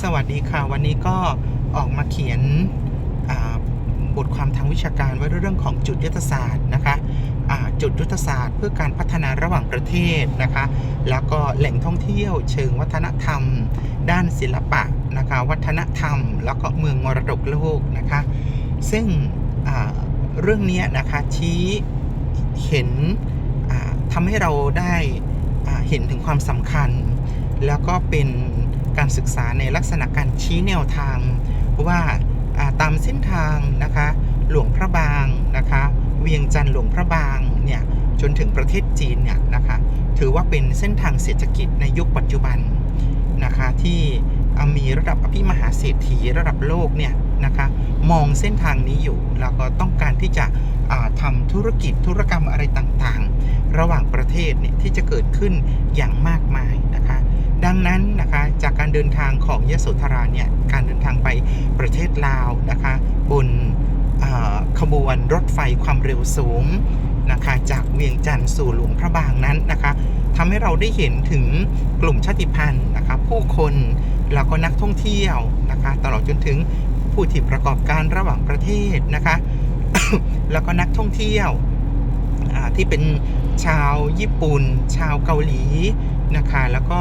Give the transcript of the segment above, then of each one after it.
สวัสดีค่ะ วันนี้ก็ออกมาเขียนบทความทางวิชาการไว้เรื่องของจุดยุทธศาสตร์นะคะจุดยุทธศาสตร์เพื่อการพัฒนาระหว่างประเทศนะคะ แล้วก็แหล่งท่องเที่ยวเชิงวัฒนธรรม ด้านศิลปะนะคะ วัฒนธรรม แล้วก็เมืองมรดกโลกนะคะ ซึ่งเรื่องนี้นะคะชี้เห็นทำให้เราได้เห็นถึงความสำคัญ แล้วก็เป็น การศึกษาในลักษณะการชี้แนวทางว่าตามเส้นทางนะคะหลวงพระบางนะคะเวียงจันทร์หลวงพระบางเนี่ยจนถึงประเทศจีนเนี่ยนะคะถือว่าเป็นเส้นทางเศรษฐกิจในยุคปัจจุบันนะคะที่อมีระดับอภิมหาเศรษฐีระดับโลกเนี่ยนะคะมองเส้นทางนี้อยู่ แล้วก็ต้องการที่จะทำธุรกิจธุรกรรมอะไรต่างๆ ระหว่างประเทศเนี่ยที่จะเกิดขึ้นอย่างมากมายนะคะดังนั้น เดินทางของยโสธราเนี่ยการเดินทางไปประเทศลาวนะคะบนขบวนรถไฟความเร็วสูงนะคะจากเวียงจันทร์สู่หลวงพระบางนั้นนะคะทำให้เราได้เห็นถึงกลุ่มชาติพันธุ์นะคะผู้คนแล้วก็นักท่องเที่ยวนะคะตลอดจนถึงผู้ที่ประกอบการระหว่างประเทศนะคะแล้วก็นักท่องเที่ยวที่เป็นชาวญี่ปุ่น ชาวเกาหลีนะคะแล้วก็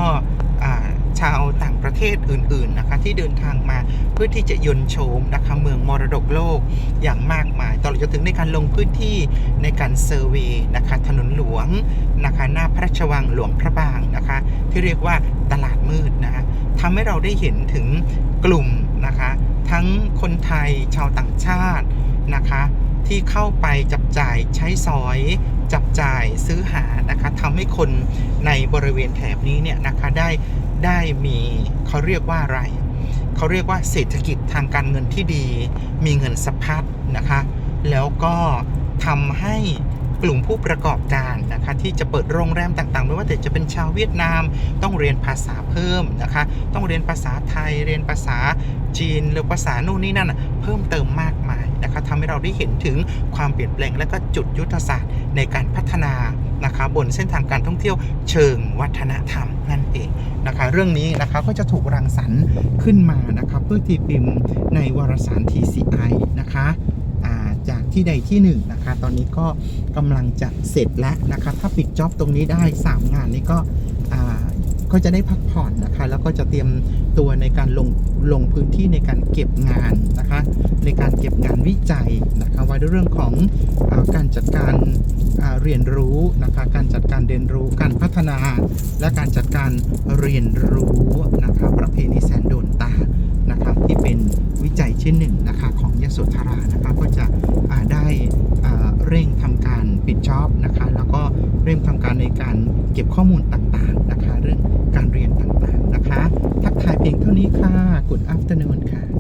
ชาวต่างประเทศอื่นๆนะคะที่เดินทางมาเพื่อที่จะยนโฉมนะคะเมืองมรดกโลกอย่างมากมายตลอดจนถึงในการลงพื้นที่ในการเซอร์เวย์นะคะถนนหลวงนะคะหน้าพระราชวังหลวงพระบางนะคะที่เรียกว่าตลาดมืดนะคะทำให้เราได้เห็นถึงกลุ่มนะคะทั้งคนไทยชาวต่างชาตินะคะ ที่เข้าไปจับจ่ายใช้สอย จับจ่ายซื้อหานะคะทำให้คนในบริเวณแถบนี้เนี่ยนะคะได้ได้มีเขาเรียกว่าอะไรเขาเรียกว่าเศรษฐกิจทางการเงินที่ดี มีเงินสะพัดนะคะ แล้วก็ทำให้กลุ่มผู้ประกอบการนะคะที่จะเปิดโรงแรมต่างๆ ไม่ว่าแต่จะเป็นชาวเวียดนาม ต้องเรียนภาษาเพิ่มนะคะ ต้องเรียนภาษาไทย เรียนภาษาจีนหรือภาษาโน่นนี่นั่นเพิ่มเติมมากมาย นะคะทำให้เราได้เห็นถึงความเปลี่ยนแปลงและก็จุดยุทธศาสตร์ในการพัฒนานะคะบนเส้นทางการท่องเที่ยวเชิงวัฒนธรรมนั่นเองนะคะเรื่องนี้นะคะก็จะถูกรังสรรค์ขึ้นมานะคะเพื่อตีพิมพ์ในวารสาร TCI นะคะจากที่ใดที่หนึ่งนะคะตอนนี้ก็กำลังจะเสร็จแล้วนะคะถ้าปิดจ็อบตรงนี้ได้ 3 งานนี้ก็ ก็จะได้พักผ่อนนะคะ แล้วก็จะเตรียมตัวในการลงลงพื้นที่ในการเก็บงานนะคะ ในการเก็บงานวิจัยนะคะไว้ในเรื่องของอการจัดการเรียนรู้นะคะ การจัดการเรียนรู้ การพัฒนา และการจัดการเรียนรู้นะคะประเพณีแสนโดนตานะคะที่เป็นวิจัยชิ้นหนึ่งนะคะของยโสธรานะคะก็จะได้เร่งทำการปิดจ็อบนะคะแล้วก็เร่งทำการในการเก็บข้อมูลต่างๆ เรื่องการเรียนต่างๆนะคะ ทักทายเพียงเท่านี้ค่ะ Good afternoon ค่ะ